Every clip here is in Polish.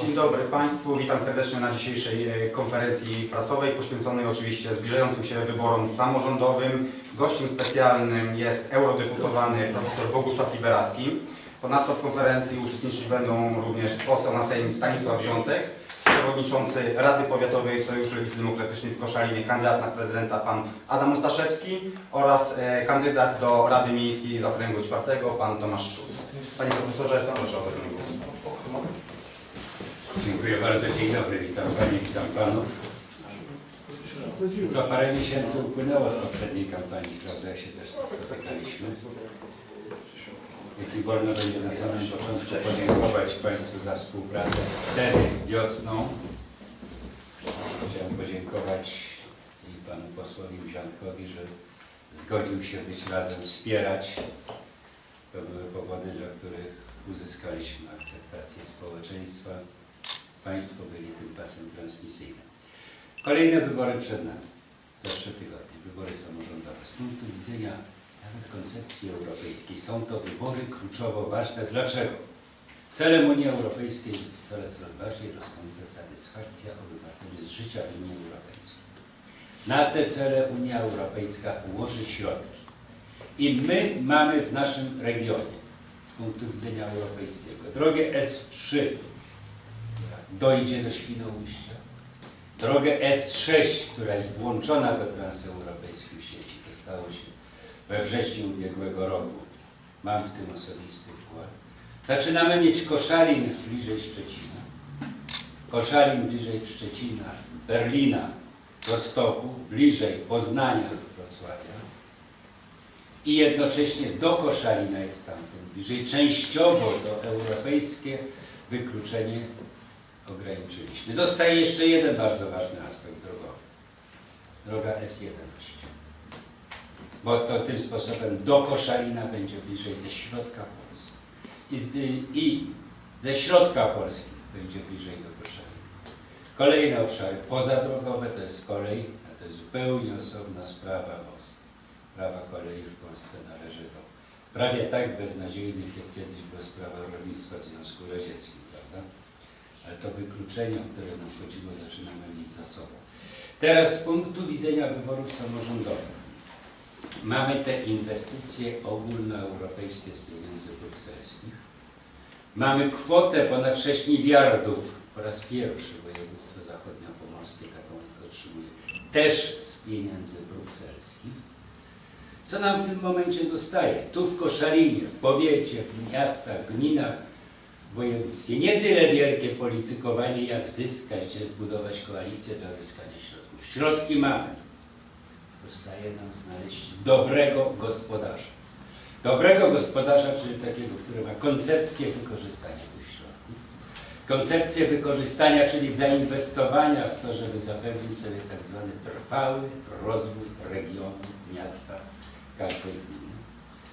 Dzień dobry Państwu, witam serdecznie na dzisiejszej e, konferencji prasowej poświęconej oczywiście zbliżającym się wyborom samorządowym. Gościem specjalnym jest eurodeputowany profesor Bogusław Liberacki. Ponadto w konferencji uczestniczyć będą również poseł na Sejm Stanisław Ziątek, przewodniczący Rady Powiatowej Sojuszu Lewicy Demokratycznej w Koszalinie, kandydat na prezydenta pan Adam Ostaszewski oraz e, kandydat do Rady Miejskiej z Okręgu czwartego pan Tomasz Szulc. Panie profesorze, proszę o zabranie głosu. Dziękuję bardzo. Dzień dobry. Witam Panie, witam Panów. Co parę miesięcy upłynęło od poprzedniej kampanii, prawda? się też spotykaliśmy. Jeśli wolno będzie na samym początku podziękować Państwu za współpracę wtedy wiosną. Chciałem podziękować i Panu posłowi Wziątkowi, że zgodził się być razem, wspierać. To były powody, dla których uzyskaliśmy akceptację społeczeństwa. Państwo byli tym pasem transmisyjnym. Kolejne wybory przed nami. Za trzy tygodnie. Wybory samorządowe. Z punktu widzenia nawet koncepcji europejskiej są to wybory kluczowo ważne. Dlaczego? Celem Unii Europejskiej jest coraz bardziej rosnąca satysfakcja obywateli z życia w Unii Europejskiej. Na te cele Unia Europejska ułoży środki. I my mamy w naszym regionie, z punktu widzenia europejskiego, drogę S3, dojdzie do Świnoujścia. Drogę S6, która jest włączona do transeuropejskiej sieci, to stało się we wrześniu ubiegłego roku. Mam w tym osobisty wkład. Zaczynamy mieć Koszalin bliżej Szczecina. Koszalin bliżej Szczecina, Berlina, Rostoku, bliżej Poznania, Wrocławia. I jednocześnie do Koszalina jest tamtym bliżej. Częściowo to europejskie wykluczenie ograniczyliśmy. Zostaje jeszcze jeden bardzo ważny aspekt drogowy. Droga S11. Bo to tym sposobem do Koszalina będzie bliżej ze środka Polski. I, I ze środka Polski będzie bliżej do Koszalina. Kolejne obszary pozadrogowe to jest kolej, a to jest zupełnie osobna sprawa, bo sprawa kolei w Polsce należy do prawie tak beznadziejnych, jak kiedyś była sprawa rolnictwa w Związku Radzieckim, prawda? Ale to wykluczenie, o które nam chodziło, zaczynamy mieć za sobą. Teraz z punktu widzenia wyborów samorządowych mamy te inwestycje ogólnoeuropejskie z pieniędzy brukselskich. Mamy kwotę ponad 6 miliardów, po raz pierwszy województwo zachodniopomorskie taką otrzymuje, też z pieniędzy brukselskich. Co nam w tym momencie zostaje? Tu w Koszalinie, w powiecie, w miastach, gminach, w. Nie tyle wielkie politykowanie, jak zyskać, gdzie zbudować koalicję dla zyskania środków. Środki mamy. Zostaje nam znaleźć dobrego gospodarza. Dobrego gospodarza, czyli takiego, który ma koncepcję wykorzystania tych środków. Koncepcję wykorzystania, czyli zainwestowania w to, żeby zapewnić sobie tak zwany trwały rozwój regionu, miasta, każdej gminy.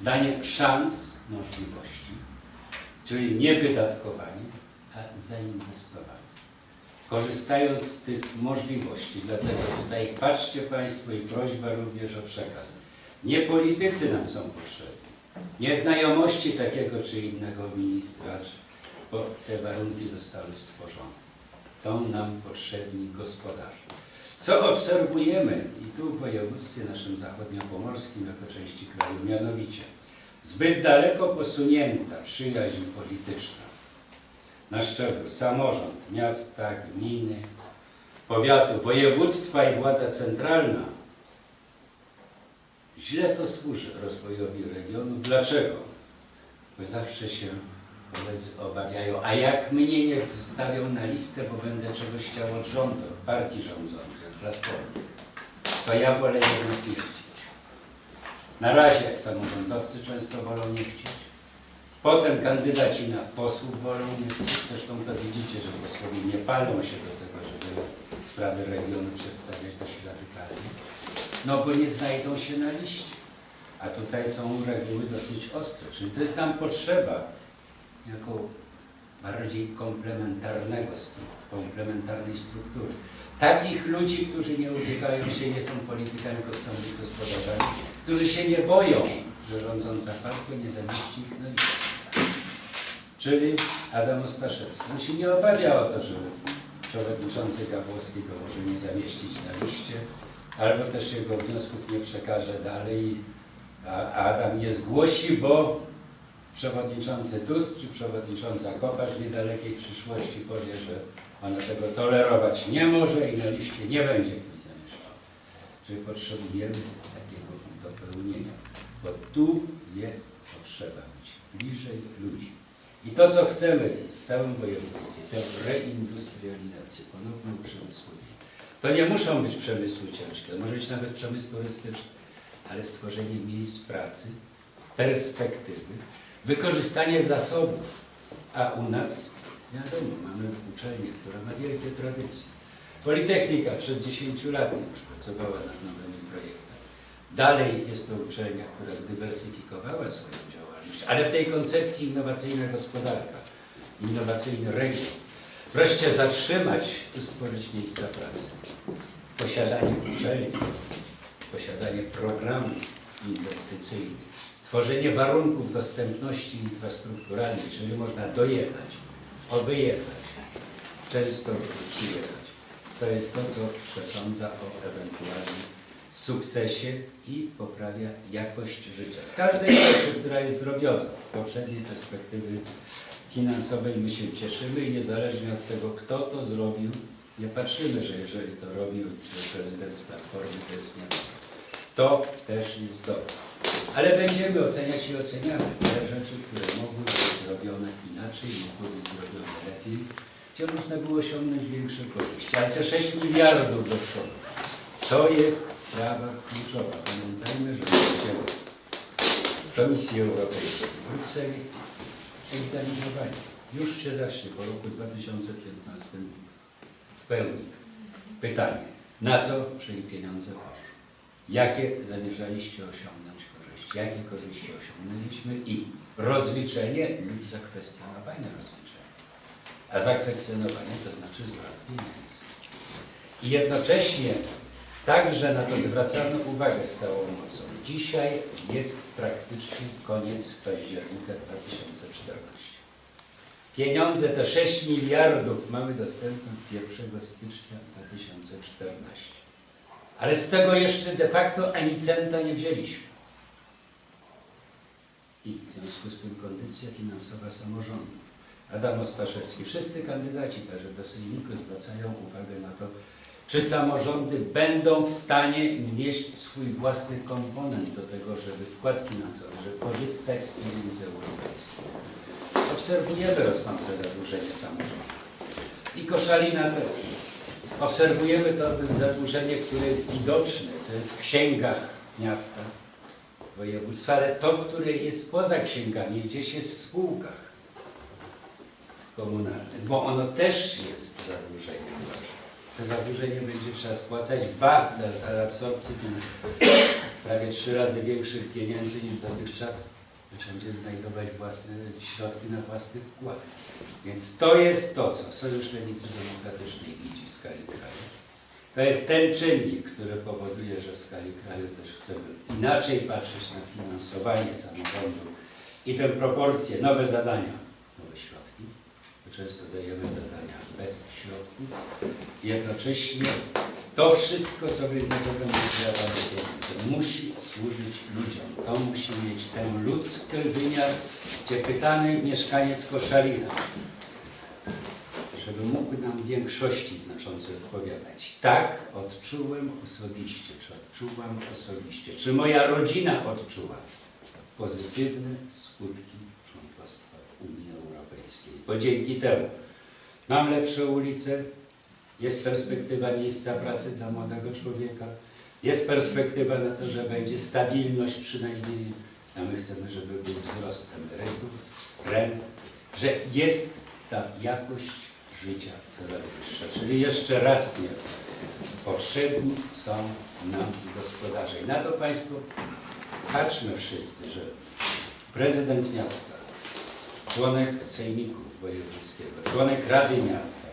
Danie szans, możliwości czyli nie a zainwestowanie. Korzystając z tych możliwości, dlatego tutaj patrzcie Państwo i prośba również o przekaz. Nie politycy nam są potrzebni, nie znajomości takiego czy innego ministra, bo te warunki zostały stworzone. Są nam potrzebni gospodarze. Co obserwujemy i tu w województwie naszym zachodniopomorskim jako części kraju, mianowicie zbyt daleko posunięta przyjaźń polityczna na szczeblu samorząd, miasta, gminy, powiatu, województwa i władza centralna źle to służy rozwojowi regionu. Dlaczego? Bo zawsze się koledzy obawiają, a jak mnie nie wstawią na listę, bo będę czegoś chciał od rządu, od partii rządzącej, od platformy, to ja wolę jednak nie chcieć. Na razie samorządowcy często wolą nie chcieć. Potem kandydaci na posłów wolą nie chcieć. Zresztą to widzicie, że posłowie nie palą się do tego, żeby sprawy regionu przedstawiać dość radykalnie. No bo nie znajdą się na liście. A tutaj są reguły dosyć ostre. Czyli to jest nam potrzeba jako bardziej komplementarnego, komplementarnej struktury. Takich ludzi, którzy nie ubiegają się, nie są politykami, tylko być gospodarzami, którzy się nie boją, że rządząca partia nie zamieści ich na listę. czyli Adam Ostaszewski. On się nie obawia o to, że przewodniczący Gawłowski go może nie zamieścić na liście, albo też jego wniosków nie przekaże dalej, a Adam nie zgłosi, bo przewodniczący Tusk czy przewodnicząca Kopacz w niedalekiej przyszłości powie, że ona tego tolerować nie może i na liście nie będzie ktoś zamieszczony. Czyli potrzebujemy takiego dopełnienia, bo tu jest potrzeba być bliżej ludzi. I to, co chcemy w całym województwie, tę reindustrializację, ponowne uprzemysłowienie, to nie muszą być przemysły ciężkie, może być nawet przemysł turystyczny, ale stworzenie miejsc pracy, perspektywy, wykorzystanie zasobów, a u nas, wiadomo, mamy uczelnię, która ma wielkie tradycje. Politechnika przed 10 laty już pracowała nad nowymi projektami. Dalej jest to uczelnia, która zdywersyfikowała swoją działalność, ale w tej koncepcji innowacyjna gospodarka, innowacyjny region. Wreszcie zatrzymać i stworzyć miejsca pracy. Posiadanie uczelni, posiadanie programów inwestycyjnych, tworzenie warunków dostępności infrastrukturalnej, czyli można dojechać, o wyjechać, często przyjechać. To jest to, co przesądza o ewentualnym sukcesie i poprawia jakość życia. Z każdej rzeczy, która jest zrobiona w poprzedniej perspektywy finansowej, my się cieszymy i niezależnie od tego, kto to zrobił, nie patrzymy, że jeżeli to robił prezydent z Platformy, to jest nie. To też jest dobre. Ale będziemy oceniać i oceniamy te rzeczy, które mogły być zrobione inaczej, mogły być zrobione lepiej, gdzie można było osiągnąć większe korzyści. Ale te 6 miliardów do przodu, to jest sprawa kluczowa. Pamiętajmy, że w Komisji Europejskiej w Brukseli egzaminowanie. Już się zacznie po roku 2015 w pełni. Pytanie, na co pieniądze poszły? Jakie zamierzaliście osiągnąć korzyści? Jakie korzyści osiągnęliśmy i rozliczenie lub zakwestionowanie rozliczenia. A zakwestionowanie to znaczy zwrot pieniędzy. I jednocześnie także na to zwracano uwagę z całą mocą. Dzisiaj jest praktycznie koniec października 2014. Pieniądze, te 6 miliardów mamy dostępne 1 stycznia 2014. Ale z tego jeszcze de facto ani centa nie wzięliśmy. I w związku z tym kondycja finansowa samorządu. Adam Ostaszewski, wszyscy kandydaci także do Sejmiku zwracają uwagę na to, czy samorządy będą w stanie wnieść swój własny komponent do tego, żeby wkład finansowy, żeby korzystać z pieniędzy europejskich. Obserwujemy rosnące zadłużenie samorządu. I Koszalina też. Obserwujemy to zadłużenie, które jest widoczne, to jest w księgach miasta, województwa, ale to, które jest poza księgami, gdzieś jest w spółkach komunalnych, bo ono też jest zadłużeniem. To zadłużenie będzie trzeba spłacać, ba, dla absorpcji prawie trzy razy większych pieniędzy niż dotychczas będzie znajdować własne środki na własny wkład. Więc to jest to, co Sojusz Lewicy Demokratycznej widzi w skali kraju. To jest ten czynnik, który powoduje, że w skali kraju też chcemy inaczej patrzeć na finansowanie samorządu i te proporcje, nowe zadania, nowe środki. Często dajemy zadania bez środków. Jednocześnie to wszystko, co będzie będą wydawane pieniądze, musi służyć ludziom. To musi mieć ten ludzki wymiar, gdzie pytany mieszkaniec Koszalina, żeby mógł nam większości znacząco odpowiadać. Tak, odczułem osobiście, czy odczuwam osobiście, czy moja rodzina odczuła pozytywne skutki członkostwa w Unii Europejskiej. Bo dzięki temu mam lepsze ulice, jest perspektywa miejsca pracy dla młodego człowieka, jest perspektywa na to, że będzie stabilność przynajmniej, a my chcemy, żeby był wzrost emerytur, rent, że jest ta jakość życia coraz wyższa. Czyli jeszcze raz nie, potrzebni są nam gospodarze. I na to Państwo patrzmy wszyscy, że prezydent miasta, członek Sejmiku Wojewódzkiego, członek Rady Miasta,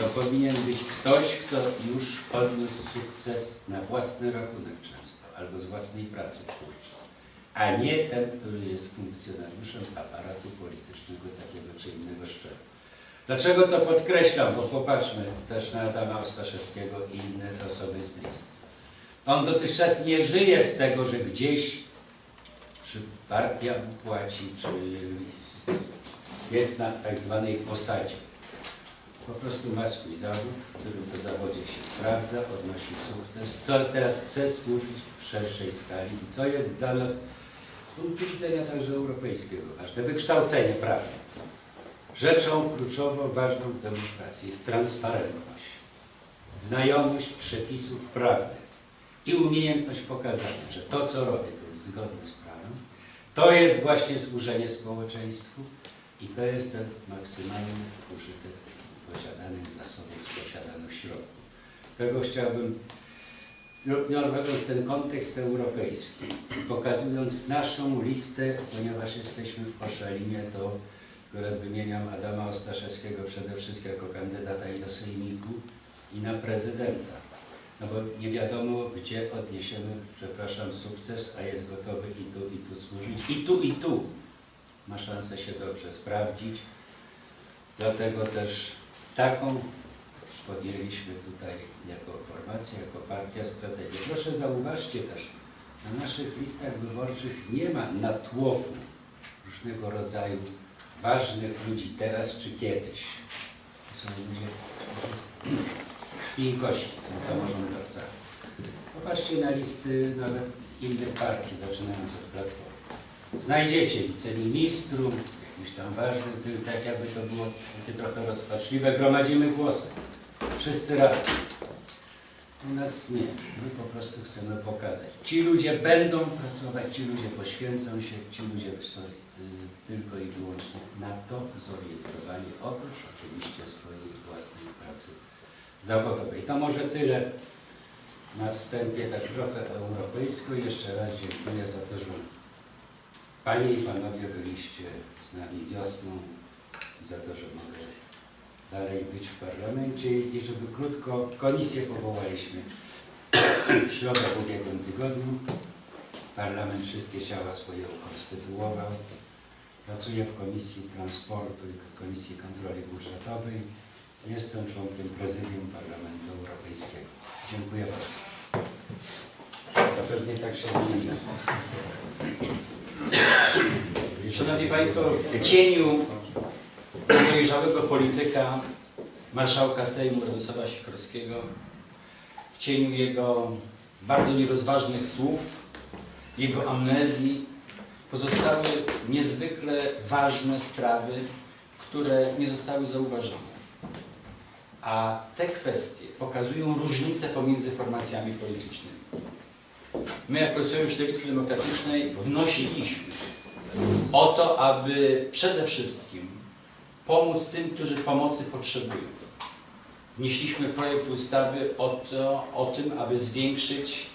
to powinien być ktoś, kto już odniósł sukces na własny rachunek często, albo z własnej pracy twórczej. a nie ten, który jest funkcjonariuszem aparatu politycznego takiego czy innego szczebla. Dlaczego to podkreślam? Bo popatrzmy też na Adama Ostaszewskiego i inne osoby z listy. On dotychczas nie żyje z tego, że gdzieś czy partia mu płaci, czy jest na tak zwanej posadzie. Po prostu ma swój zawód, w którym to zawodzie się sprawdza, odnosi sukces, co teraz chce służyć w szerszej skali i co jest dla nas z punktu widzenia także europejskiego ważne, wykształcenie prawne. Rzeczą kluczową, ważną w demokracji jest transparentność, znajomość przepisów prawnych i umiejętność pokazania, że to, co robię, to jest zgodne z prawem. To jest właśnie służenie społeczeństwu i to jest ten maksymalny użytek posiadanych zasobów, posiadanych środków. Tego chciałbym, biorąc ten kontekst europejski, pokazując naszą listę, ponieważ jesteśmy w Koszalinie, to akurat wymieniam Adama Ostaszewskiego przede wszystkim jako kandydata i do Sejmiku i na prezydenta. No bo nie wiadomo, gdzie odniesiemy, przepraszam, sukces, a jest gotowy i tu, i tu służyć. I tu, i tu ma szansę się dobrze sprawdzić. Dlatego też taką podjęliśmy tutaj jako formacja, jako partia strategię. Proszę zauważcie też, na naszych listach wyborczych nie ma natłoku różnego rodzaju ważnych ludzi teraz czy kiedyś. To są ludzie z kości, są samorządowcami. Popatrzcie na listy nawet innych partii, zaczynając od Platformy. Znajdziecie wiceministrów, jakichś tam ważnych, ty- tak jakby to było takie trochę rozpaczliwe, gromadzimy głosy. Wszyscy razem. U nas nie. My po prostu chcemy pokazać. Ci ludzie będą pracować, ci ludzie poświęcą się, ci ludzie są y, tylko i wyłącznie na to zorientowani, oprócz oczywiście swojej własnej pracy zawodowej. To może tyle na wstępie, tak trochę europejsko. Jeszcze raz dziękuję za to, że Panie i Panowie byliście z nami wiosną, za to, że mogę dalej być w parlamencie i żeby krótko komisję powołaliśmy w środę w ubiegłym tygodniu. Parlament wszystkie ciała swoje ukonstytuował. Pracuję w Komisji Transportu i Komisji Kontroli Budżetowej. Jestem członkiem Prezydium Parlamentu Europejskiego. Dziękuję bardzo. To pewnie tak się wymienia. Szanowni Państwo, w cieniu dojrzałego polityka, marszałka Sejmu Radosława Sikorskiego, w cieniu jego bardzo nierozważnych słów, jego amnezji, pozostały niezwykle ważne sprawy, które nie zostały zauważone. A te kwestie pokazują różnice pomiędzy formacjami politycznymi. My jako Sojusz Lewicy Demokratycznej wnosiliśmy o to, aby przede wszystkim pomóc tym, którzy pomocy potrzebują. Wnieśliśmy projekt ustawy o, to, o tym, aby zwiększyć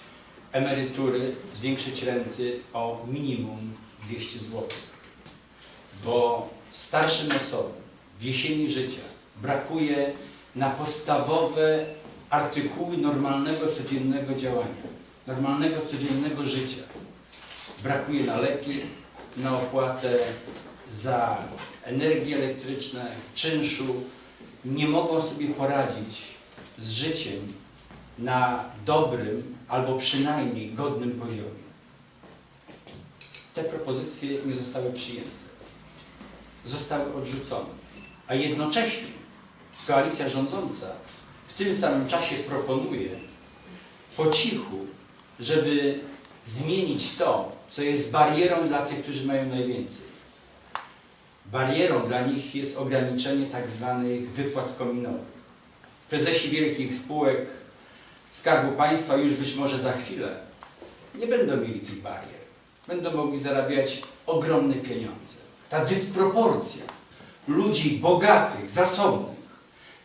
emerytury, zwiększyć renty o minimum 200 zł. Bo starszym osobom w jesieni życia brakuje na podstawowe artykuły normalnego, codziennego działania, normalnego, codziennego życia. Brakuje na leki, na opłatę za energię elektryczną, czynszu, nie mogą sobie poradzić z życiem na dobrym albo przynajmniej godnym poziomie. Te propozycje nie zostały przyjęte. Zostały odrzucone. A jednocześnie koalicja rządząca w tym samym czasie proponuje po cichu, żeby zmienić to, co jest barierą dla tych, którzy mają najwięcej. Barierą dla nich jest ograniczenie tak zwanych wypłat kominowych. Prezesi wielkich spółek Skarbu Państwa już być może za chwilę nie będą mieli tych barier. Będą mogli zarabiać ogromne pieniądze. Ta dysproporcja ludzi bogatych, zasobnych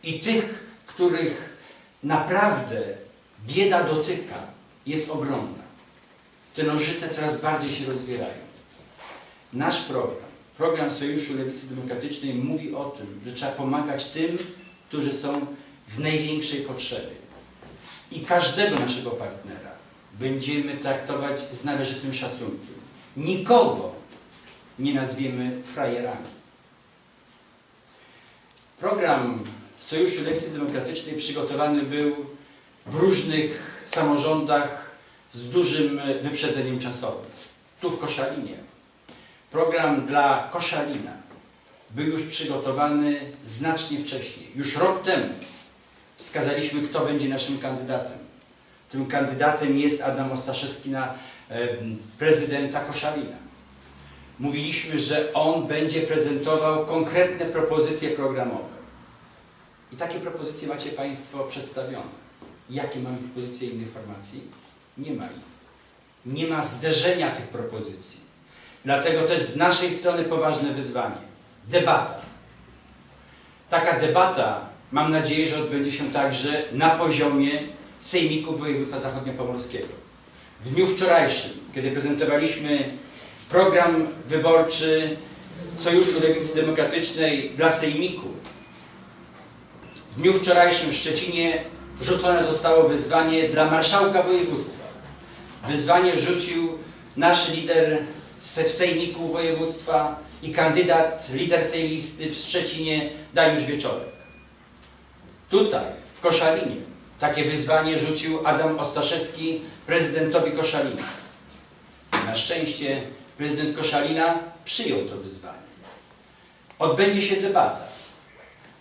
i tych, których naprawdę bieda dotyka, jest ogromna. Te nożyce coraz bardziej się rozwierają. Nasz program, program Sojuszu Lewicy Demokratycznej mówi o tym, że trzeba pomagać tym, którzy są w największej potrzebie. I każdego naszego partnera będziemy traktować z należytym szacunkiem. nikogo nie nazwiemy frajerami. Program Sojuszu Lewicy Demokratycznej przygotowany był w różnych samorządach z dużym wyprzedzeniem czasowym. Tu w Koszalinie. Program dla Koszalina był już przygotowany znacznie wcześniej. Już rok temu wskazaliśmy, kto będzie naszym kandydatem. Tym kandydatem jest Adam Ostaszewski na e, prezydenta Koszalina. Mówiliśmy, że on będzie prezentował konkretne propozycje programowe. I takie propozycje macie Państwo przedstawione. Jakie mamy propozycje innych formacji? Nie ma ich. Nie ma zderzenia tych propozycji. Dlatego też z naszej strony poważne wyzwanie. Debata. Taka debata, mam nadzieję, że odbędzie się także na poziomie Sejmiku Województwa Zachodniopomorskiego. W dniu wczorajszym, kiedy prezentowaliśmy program wyborczy Sojuszu Lewicy Demokratycznej dla Sejmiku, w dniu wczorajszym w Szczecinie rzucone zostało wyzwanie dla marszałka województwa. Wyzwanie rzucił nasz lider w Sejmiku Województwa i kandydat, lider tej listy w Szczecinie, Dariusz Wieczorek. Tutaj, w Koszalinie, takie wyzwanie rzucił Adam Ostaszewski prezydentowi Koszalina. Na szczęście prezydent Koszalina przyjął to wyzwanie. Odbędzie się debata.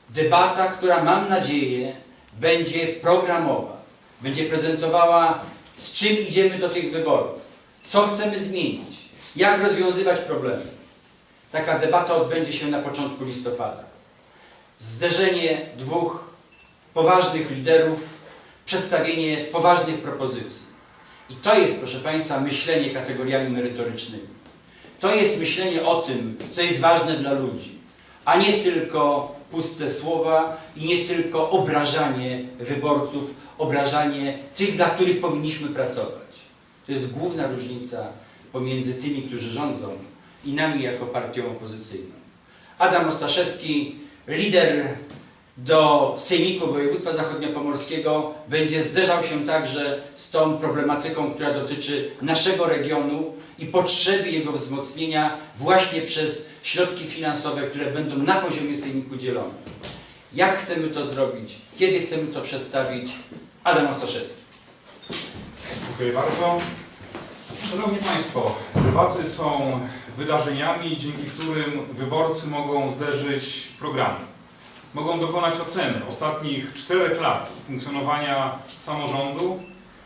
Debata, która mam nadzieję będzie programowa, będzie prezentowała z czym idziemy do tych wyborów, co chcemy zmienić, jak rozwiązywać problemy. Taka debata odbędzie się na początku listopada. Zderzenie dwóch poważnych liderów, przedstawienie poważnych propozycji. I to jest, proszę Państwa, myślenie kategoriami merytorycznymi. To jest myślenie o tym, co jest ważne dla ludzi, a nie tylko puste słowa i nie tylko obrażanie wyborców, obrażanie tych, dla których powinniśmy pracować. To jest główna różnica pomiędzy tymi, którzy rządzą i nami jako partią opozycyjną. Adam Ostaszewski, lider do Sejmiku Województwa Zachodniopomorskiego, będzie zderzał się także z tą problematyką, która dotyczy naszego regionu i potrzeby jego wzmocnienia właśnie przez środki finansowe, które będą na poziomie Sejmiku dzielone. Jak chcemy to zrobić? Kiedy chcemy to przedstawić? Adam Ostaszewski. Dziękuję bardzo. Szanowni Państwo, debaty są wydarzeniami, dzięki którym wyborcy mogą zderzyć programy. Mogą dokonać oceny ostatnich czterech lat funkcjonowania samorządu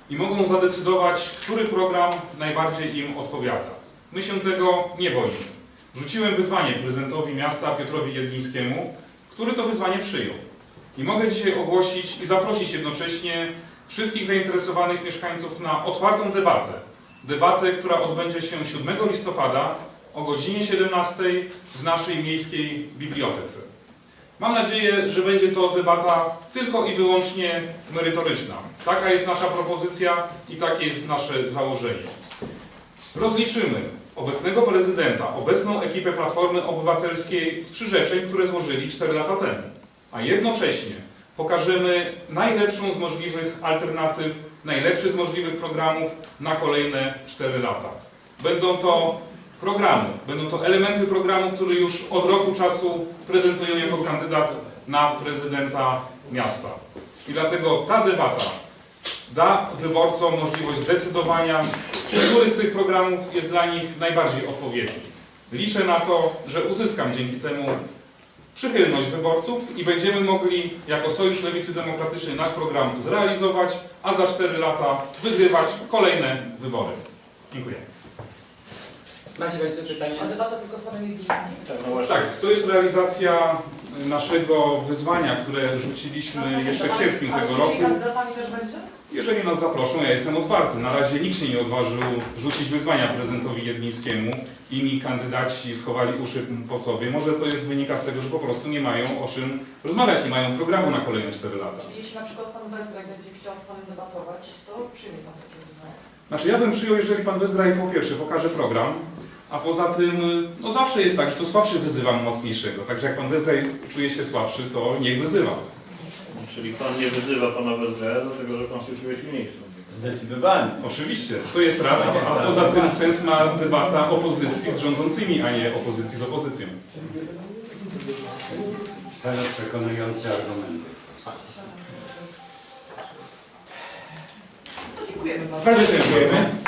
i mogą zadecydować, który program najbardziej im odpowiada. My się tego nie boimy. Rzuciłem wyzwanie prezydentowi miasta Piotrowi Jedlińskiemu, który to wyzwanie przyjął. I mogę dzisiaj ogłosić i zaprosić jednocześnie wszystkich zainteresowanych mieszkańców na otwartą debatę. Debatę, która odbędzie się 7 listopada o godzinie 17 w naszej miejskiej bibliotece. Mam nadzieję, że będzie to debata tylko i wyłącznie merytoryczna. Taka jest nasza propozycja i takie jest nasze założenie. Rozliczymy obecnego prezydenta, obecną ekipę Platformy Obywatelskiej z przyrzeczeń, które złożyli 4 lata temu. A jednocześnie pokażemy najlepszą z możliwych alternatyw, najlepszy z możliwych programów na kolejne 4 lata. Będą to programy, będą to elementy programu, który już od roku czasu prezentują jako kandydat na prezydenta miasta. I dlatego ta debata da wyborcom możliwość zdecydowania, który z tych programów jest dla nich najbardziej odpowiedni. Liczę na to, że uzyskam dzięki temu przychylność wyborców i będziemy mogli jako Sojusz Lewicy Demokratycznej nasz program zrealizować, a za 4 lata wygrywać kolejne wybory. Dziękuję. Macie Państwo pytania? A debata tylko z panem Jedlińskim? Tak, to jest realizacja naszego wyzwania, które rzuciliśmy jeszcze w sierpniu tego roku. kandydatami też będzie? Jeżeli nas zaproszą, ja jestem otwarty. Na razie nikt się nie odważył rzucić wyzwania prezydentowi Jedlińskiemu. Inni kandydaci schowali uszy po sobie. Może to jest wynika z tego, że po prostu nie mają o czym rozmawiać, nie mają programu na kolejne 4 lata. Czyli jeśli na przykład pan Bezgraj będzie chciał z panem debatować, to przyjmie pan takie wyzwanie. Znaczy ja bym przyjął, jeżeli pan Bezgraj po pierwsze pokaże program, a poza tym, no zawsze jest tak, że to słabszy wyzywam mocniejszego. Także jak pan Bezgraj czuje się słabszy, to niech wyzywa. Czyli Pan nie wyzywa Pana Wezglera, dlatego że Pan się czuje silniejszy. Zdecydowanie. Oczywiście, to jest raz, a, a poza tym sens ma debata opozycji z rządzącymi, a nie opozycji z opozycją. Same przekonujące argumenty. Dziękujemy bardzo. Bardzo dziękujemy.